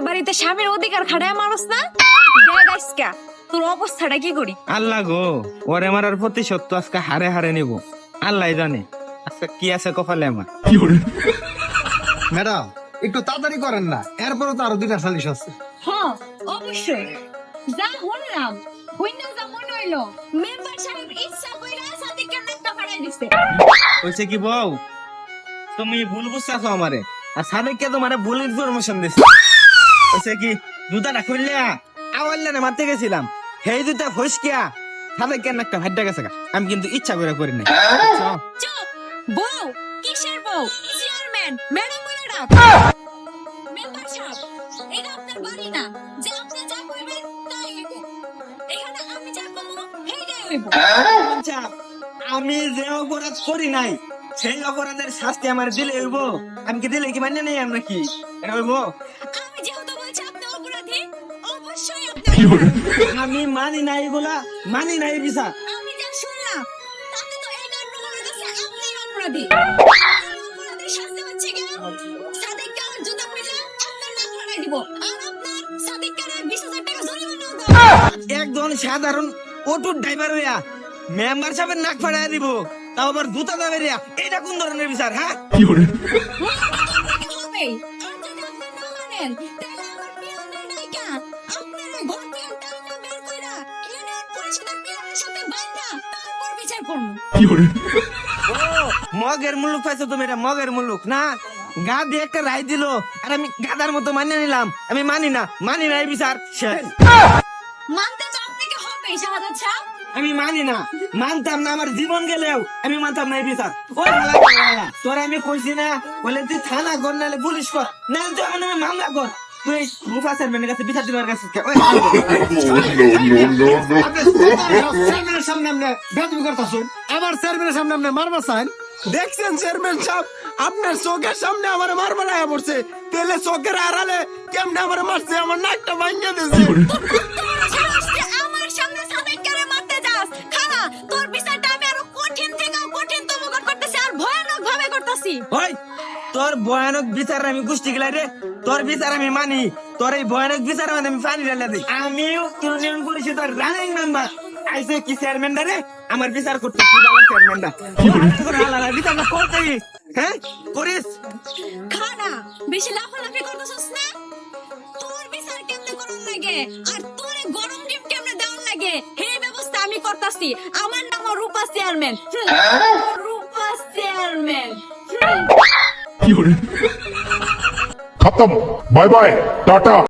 পরের বাড়িতে স্বামীর অধিকার খাটায় মানুষ না? দেখ আজকা তোর অবস্থাটা কি করি? আল্লাহ গো ওরে মারার প্রতিশোধ তো আজকে হারে হারে নিব। আল্লাহ জানে আজকে কি আছে কপালে আমার। ম্যাডাম একটু তাড়াতাড়ি করেন না এরপরও তো আরও দুইটা সালিশ আছে। হ্যাঁ অবশ্যই। যা শুনলাম হইনা যা মনে হইল মেম্বার সাহেব ইচ্ছা কইরা সাদিকের নাকটা ফাড়াই দিছে। হয়েছে কি বউ তুমি ভুল আমারে আর সাদেককে তোমার ভুল ইনফরমেশন দিছে। হয়েছে কি? জুতাটা খুললে আওয়াল্লা না মারতে গেছিলাম। সেই জুতা ফসকিয়া সাদেককে একটা ভাড্ডা গেছে আমি কিন্তু ইচ্ছা করে করি নাই। বউ কিসের বউ? চেয়ারম্যান ম্যাডাম বলে ডাক মেম্বার এটা আপনার বাড়ি না যে আপনি যা করবেন তাই এখানে আমি যা করব সেইটাই হইব আমি যে অপরাধ করি নাই সেই অপরাধের শাস্তি আমার দিলে হইব। আমি কি দিলে কি মানে নেই আমরা কি? এটা হইব। আমি মানি নাই এগুলা মানি নাই বিচার। আমি যা শুনলাম তাতে তো এই আপনি অপরাধী। অপরাধের শাস্তি হচ্ছে কি? সাদিক কার জুতা পড়লে আপনার নাক ফাড়াই দিব। আর আপনার সাদিক টাকা জরিমানা দেবো একজন সাধারণ অটুট ড্রাইভার হইয়া মেম্বার সাহেবের নাক ফাড়াইয়া দিব তাও আবার জুতা দাবে রিয়া এটা কোন ধরনের বিচার হ্যাঁ? হবে আর যদি আপনি না মানেন সাথে তারপর বিচার করব। মগের মুলুক পাইছো তুমি এটা মগের মুলুক না? গা দিয়ে একটা রায় দিল আর আমি গাদার মতো মানিয়ে নিলাম। আমি মানি না মানি না এই বিচার শেষ। মানতে তো আপনাকে হবেই শাহাদাত সাহেব। আমি মানি না মানতাম না আমার জীবন গেলেও আমি মানতাম না এই বিচার। ওই তোরে আমি কইছি না বলে তুই থানা কর নাহলে পুলিশ কর নাহলে তুই আমার নামে মামলা কর। তুই মুফা চেয়ারম্যানের কাছে বিচার দিবার কাছে চেয়ারম্যানের সামনে আপনি বেদবি করতেছেন। আমার চেয়ারম্যানের সামনে আপনি মারবা চান দেখছেন চেয়ারম্যান সাহেব আপনার চোখের সামনে আমার মারবা না পড়ছে। তেলে চোখের আড়ালে কেমনে আমার মারছে আমার নাকটা ভাঙিয়ে দিয়েছে। তোর বিচারটা আমি আরও কঠিন থেকে কঠিন করতেছি আর ভয়ানক ভাবে করতেছি তোর ভয়ানক বিচার আমি গুষ্টি গেলাই রে। তোর বিচার আমি মানি। তোর এই ভয়ানক বিচার মানে আমি পানি ঢেলে দিই আমি ইউনিয়ন পরিষদের রানিং মেম্বার আইসে কি চেয়ারম্যান রে? আমার বিচার করতে কি বলে চেয়ারম্যানটা বিচারটা করতে হ্যাঁ? করিস। খানা বেশি লাফালাফি করতেছিস না? তোর বিচার কেমনে করুন লাগে? আর তোর গরম ডিম কেমনে দেওয়ার লাগে? এই ব্যবস্থা আমি করতাছি। আমার নাম রূপা চেয়ারম্যান রূপা চেয়ারম্যান খতম। Bye bye tata.